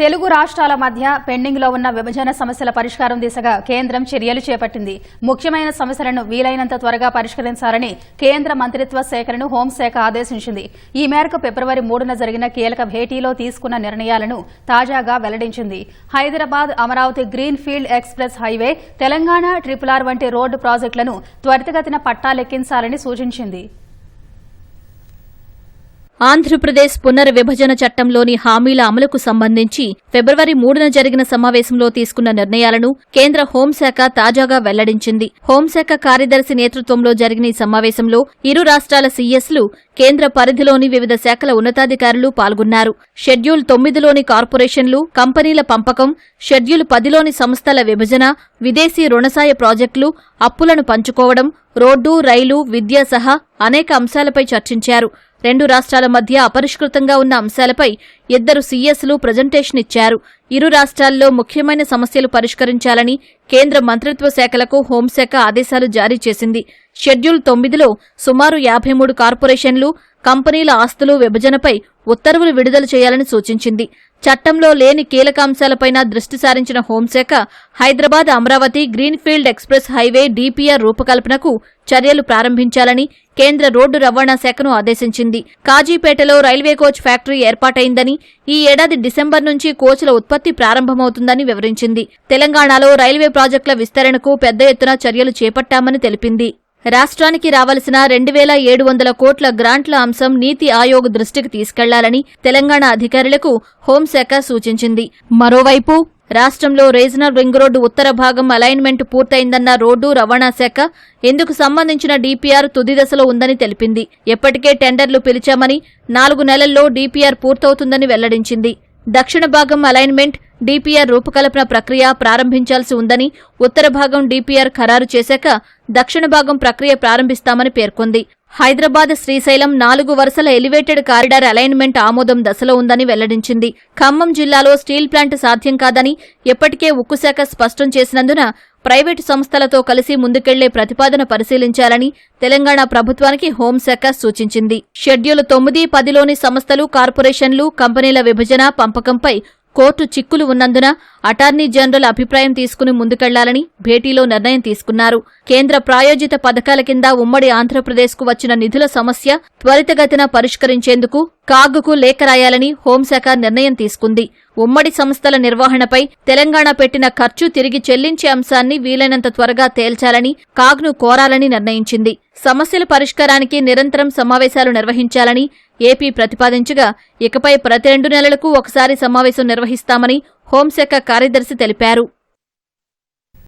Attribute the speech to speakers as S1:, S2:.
S1: తెలుగు రాష్ట్రాల మధ్య పెండింగ్లో ఉన్న విభజన సమస్యల పరిష్కారం దిశగా కేంద్రం చర్యలు చేపట్టింది. ముఖ్యమైన సమస్యలను వీలైనంత త్వరగా పరిష్కరించాలని కేంద్ర మంత్రిత్వ శాఖలను హోంశాఖ ఆదేశించింది. ఈ మేరకు ఫిబ్రవరి మూడున జరిగిన కీలక భేటీలో తీసుకున్న నిర్ణయాలను తాజాగా వెల్లడించింది. Hyderabad Amaravati green field express highway Telangana triple R వంటి రోడ్డు ప్రాజెక్టులను త్వరితగతిన పట్టాలెక్కించాలని సూచించింది.
S2: ఆంధ్రప్రదేశ్ పునర్విభజన చట్టంలోని హామీల అమలుకు సంబంధించి ఫిబ్రవరి మూడున జరిగిన సమావేశంలో తీసుకున్న నిర్ణయాలను కేంద్ర హోంశాఖ తాజాగా వెల్లడించింది. హోంశాఖ కార్యదర్శి నేతృత్వంలో జరిగిన ఈ సమావేశంలో ఇరు రాష్ట్రాల సీఎస్లు కేంద్ర పరిధిలోని వివిధ శాఖల ఉన్నతాధికారులు పాల్గొన్నారు. షెడ్యూల్ తొమ్మిదిలోని కార్పొరేషన్లు కంపెనీల పంపకం షెడ్యూల్ పదిలోని సంస్థల విభజన విదేశీ రుణసాయ ప్రాజెక్టులు అప్పులను పంచుకోవడం రోడ్డు రైలు విద్య సహా అనేక అంశాలపై చర్చించారు. రెండు రాష్ట్రాల మధ్య అపరిష్కృతంగా ఉన్న అంశాలపై ఇద్దరు సీఎస్లు ప్రజెంటేషన్ ఇచ్చారు. ఇరు రాష్ట్రాల్లో ముఖ్యమైన సమస్యలు పరిష్కరించాలని కేంద్ర మంత్రిత్వ శాఖలకు హోంశాఖ ఆదేశాలు జారీ చేసింది. షెడ్యూల్ తొమ్మిదిలో సుమారు యాభై మూడు కార్పొరేషన్లు కంపెనీల ఆస్తులు విభజనపై ఉత్తర్వులు విడుదల చేయాలని సూచించింది. చట్టంలో లేని కీలక అంశాలపైన దృష్టి సారించిన హోంశాఖ Hyderabad Amaravati greenfield express highway DPR రూపకల్పనకు చర్యలు ప్రారంభించాలని కేంద్ర రోడ్డు రవాణా శాఖను ఆదేశించింది. కాజీపేటలో రైల్వే కోచ్ ఫ్యాక్టరీ ఏర్పాటైందని ఈ ఏడాది డిసెంబర్ నుంచి కోచ్ల ఉత్పత్తి ప్రారంభమవుతుందని వివరించింది. తెలంగాణలో రైల్వే ప్రాజెక్టుల విస్తరణకు పెద్ద ఎత్తున చర్యలు చేపట్టామని తెలిపింది. రాష్ట్రానికి రావలసిన రెండు వేల ఏడు వందల కోట్ల గ్రాంట్ల అంశం నీతి ఆయోగ్ దృష్టికి తీసుకెళ్ళాలని తెలంగాణ అధికారులకు హోంశాఖ సూచించింది. మరోవైపు రాష్ట్రంలో రీజనల్ రింగ్ రోడ్డు ఉత్తర భాగం అలైన్మెంట్ పూర్తయిందన్న రోడ్డు రవాణా శాఖ ఇందుకు సంబంధించిన డీపీఆర్ తుది దశలో ఉందని తెలిపింది. ఎప్పటికే టెండర్లు పిలిచామని నాలుగు నెలల్లో డీపీఆర్ పూర్తవుతుందని వెల్లడించింది. దక్షిణ భాగం అలైన్మెంట్ డీపీఆర్ రూపకల్పన ప్రక్రియ ప్రారంభించాల్సి ఉందని ఉత్తర భాగం డీపీఆర్ ఖరారు చేశాక దక్షిణ భాగం ప్రక్రియ ప్రారంభిస్తామని పేర్కొంది. హైదరాబాద్ శ్రీశైలం నాలుగు వరుసల ఎలివేటెడ్ కారిడార్ అలైన్మెంట్ ఆమోదం దశలో ఉందని వెల్లడించింది. ఖమ్మం జిల్లాలో స్టీల్ ప్లాంట్ సాధ్యం కాదని ఎప్పటికే ఉక్కు శాఖ స్పష్టం చేసినందున ప్రైవేటు సంస్థలతో కలిసి ముందుకెళ్ళే ప్రతిపాదన పరిశీలించాలని తెలంగాణ ప్రభుత్వానికి హోంశాఖ సూచించింది. షెడ్యూల్ తొమ్మిది పదిలోని సంస్థలు కార్పొరేషన్లు కంపెనీల విభజన పంపకంపై కోర్టు చిక్కులు ఉన్నందున అటార్నీ జనరల్ అభిప్రాయం తీసుకుని ముందుకెళ్ళాలని భేటీలో నిర్ణయం తీసుకున్నారు. కేంద్ర ప్రాయోజిత పథకాల కింద ఉమ్మడి ఆంధ్రప్రదేశ్కు వచ్చిన నిధుల సమస్య త్వరితగతిన పరిష్కరించేందుకు కాగుకు లేఖ రాయాలని హోంశాఖ నిర్ణయం తీసుకుంది. ఉమ్మడి సంస్థల నిర్వహణపై తెలంగాణ పెట్టిన ఖర్చు తిరిగి చెల్లించే అంశాన్ని వీలైనంత త్వరగా తేల్చాలని కాగ్ను కోరాలని నిర్ణయించింది. సమస్యల పరిష్కారానికి నిరంతరం సమావేశాలు నిర్వహించాలని ఏపీ ప్రతిపాదించగా ఇకపై ప్రతి రెండు నెలలకు ఒకసారి సమావేశం నిర్వహిస్తామని హోంశాఖ కార్యదర్శి తెలిపారు.